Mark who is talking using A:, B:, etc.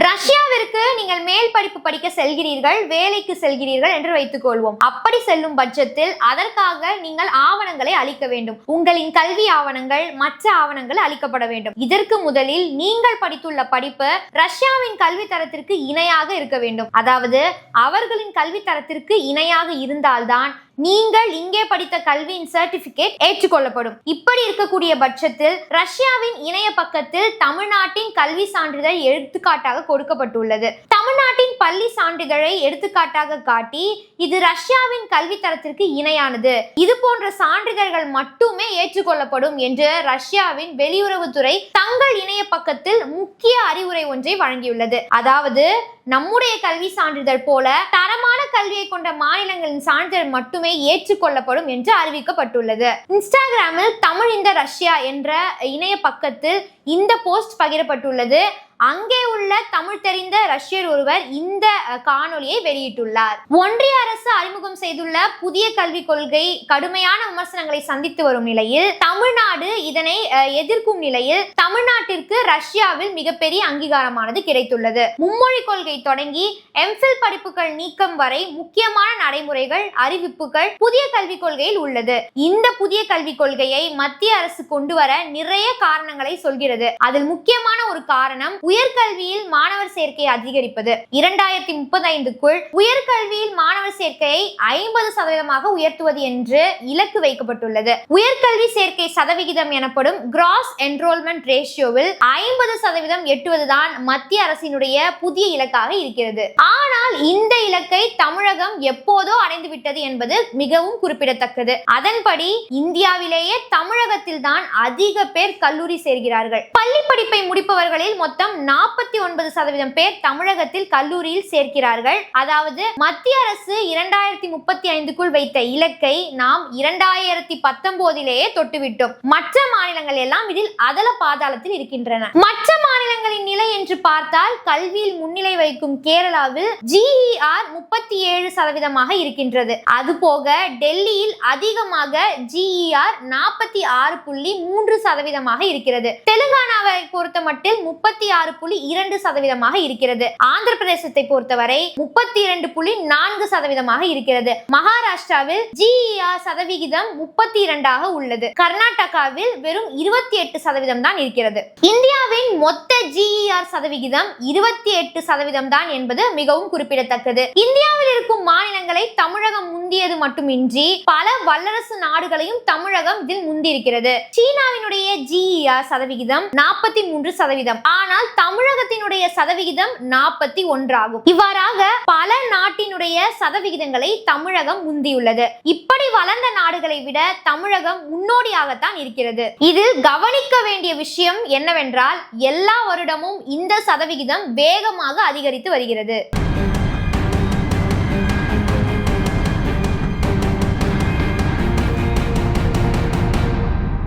A: ரஷ்யாவிற்கு நீங்கள் மேல் படிப்பு படிக்க செல்கிறீர்கள் வேலைக்கு செல்கிறீர்கள் என்று வைத்துக் கொள்வோம். அப்படி செல்லும் பட்சத்தில் அதற்காக நீங்கள் ஆவணங்களை அளிக்க வேண்டும். உங்களின் கல்வி ஆவணங்கள் மற்ற ஆவணங்கள் அளிக்கப்பட வேண்டும். இதற்கு முதலில் நீங்கள் படித்துள்ள படிப்பு ரஷ்யாவின் கல்வி தரத்திற்கு இணையாக இருக்க வேண்டும். அதாவது அவர்களின் கல்வி தரத்திற்கு இணையாக இருந்தால்தான் நீங்கள் இங்கே படித்த கல்வியின் சர்டிபிகேட் ஏற்றுக்கொள்ளப்படும். இப்படி இருக்கக்கூடிய பட்சத்தில் ரஷ்யாவின் இணைய பக்கத்தில் தமிழ்நாட்டின் கல்வி சான்றிதழ் எடுத்துக்காட்டாக கொடுக்கப்பட்டுள்ளது. தமிழ்நாட்டின் பள்ளி சான்றிதழை எடுத்துக்காட்டாக காட்டி இது ரஷ்யாவின் கல்வி தரத்திற்கு இணையானது. இது போன்ற சான்றிதழ்கள் மட்டுமே ஏற்றுக்கொள்ளப்படும் என்று ரஷ்யாவின் வெளியுறவுத்துறை தங்கள் இணைய பக்கத்தில் முக்கிய அறிவுரை ஒன்றை வழங்கியுள்ளது. அதாவது நம்முடைய கல்வி சான்றிதழ் போல தரமான கல்வியை கொண்ட மாநிலங்களின் சான்றிதழ் மட்டுமே ஏற்றுக்கொள்ளப்படும் என்று அறிவிக்கப்பட்டுள்ளது. இன்ஸ்டாகிராமில் தமிழ் இந்த ரஷ்யா என்ற இணைய பக்கத்தில் இந்த போஸ்ட் பகிரப்பட்டுள்ளது. அங்கே உள்ள தமிழ் தெரிந்த ரஷ்யர் ஒருவர் இந்த காணொலியை வெளியிட்டுள்ளார். ஒன்றிய அரசு அறிமுகம் செய்துள்ள புதிய கல்விக் கொள்கை கடுமையான விமர்சனங்களை சந்தித்து வரும் நிலையில் தமிழ்நாடு இதனை எதிர்க்கும் நிலையில் தமிழ்நாட்டிற்கு ரஷ்யாவில் மிகப்பெரிய அங்கீகாரமானது கிடைத்துள்ளது. மும்மொழி கொள்கை தொடங்கி எம்ஃபில் படிப்புகள் நீக்கம் வரை முக்கியமான நடைமுறைகள் அறிவிப்புகள் புதிய கல்விக் கொள்கையில் உள்ளது. இந்த புதிய கல்விக் கொள்கையை மத்திய அரசு கொண்டு வர நிறைய காரணங்களை சொல்கிறது. அதில் முக்கியமான ஒரு காரணம் உயர்கல்வியில் மாணவர் சேர்க்கை அதிகரிப்பது. இரண்டாயிரத்தி முப்பத்தி ஐந்துக்குள் உயர்கல்வியில் மாணவர் சேர்க்கையை ஐம்பது சதவீதமாக உயர்த்துவது என்று இலக்கு வைக்கப்பட்டுள்ளது. உயர்கல்வி சேர்க்கை சதவிகிதம் எனப்படும் கிராஸ் என்ரோல்மெண்ட் ரேஷியோவில் ஐம்பது சதவீதம் எட்டுவதுதான் மத்திய அரசினுடைய புதிய இலக்காக இருக்கிறது. ஆனால் இந்த இலக்கை தமிழகம் எப்போதோ அடைந்து விட்டது என்பது மிகவும் குறிப்பிடத்தக்கது. அதன்படி இந்தியாவிலேயே தமிழகத்தில் தான் அதிக பேர் கல்லூரி சேர்கிறார்கள். பள்ளி படிப்பை முடிப்பவர்களில் மொத்தம் நாற்பத்தி ஒன்பது சதவீதம் பேர் தமிழகத்தில் கல்லூரியில் சேர்க்கிறார்கள். அதாவது மத்திய அரசு இரண்டாயிரத்தி முப்பத்தி ஐந்துக்குள் வைத்த இலக்கை நாம் இரண்டாயிரத்தி பத்தொன்பதிலேயே தொட்டுவிட்டோம். மற்ற மாநிலங்கள் எல்லாம் இதில் அதல பாதாளத்தில் இருக்கின்றன. மற்ற மாநிலங்களின் நிலை என்று பார்த்தால் கல்வியில் முன்னிலை வைக்கும் கேரளாவில் ஜிஇஆர் முப்பத்தி ஏழு சதவீதமாக இருக்கின்றது. அதுபோக டெல்லியில் அதிகமாக ஜிஇஆர் நாற்பத்தி ஆறு புள்ளி மூன்று சதவீதமாக இருக்கிறது. தெலுங்கானாவை பொறுத்த மட்டில் முப்பத்தி ஆறு புள்ளி இரண்டு சதவீதமாக இருக்கிறது. ஆந்திர பிரதேசத்தை பொறுத்தவரை முப்பத்தி இரண்டு புள்ளி நான்கு சதவீதமாக இருக்கிறது. மகாராஷ்டிராவில் ஜிஇஆர் சதவிகிதம் முப்பத்தி இரண்டாக உள்ளது. கர்நாடகாவில் வெறும் இருபத்தி எட்டு சதவீதம் தான் இருக்கிறது. இந்தியாவின் மொத்த மொத்த ஜிஇஆர் சதவிகிதம் இருபத்தி எட்டு சதவீதம் தான் என்பது மிகவும் குறிப்பிடத்தக்கது. இந்தியாவில் இருக்கும் மாநிலங்களை தமிழகம் முந்தியது மட்டுமின்றி பல வல்லரசு நாடுகளையும் தமிழகம் இதில் முந்தியிருக்கிறது. சீனாவினுடைய ஜிஇஆர் சதவிகிதம் நாற்பத்தி மூன்று சதவீதம் ஆனால் தமிழகத்தினுடைய சதவிகிதம் நாற்பத்தி ஒன்றாகும். இவ்வாறாக பல நாட்டினுடைய சதவிகிதங்களை தமிழகம் முந்தியுள்ளது. இப்படி வளர்ந்த நாடுகளை விட தமிழகம் முன்னோடியாகத்தான் இருக்கிறது. இதில் கவனிக்க வேண்டிய விஷயம் என்னவென்றால் எல்லா வருடமும் இந்த சதவிகிதம் வேகமாக அதிகரித்து வருகிறது.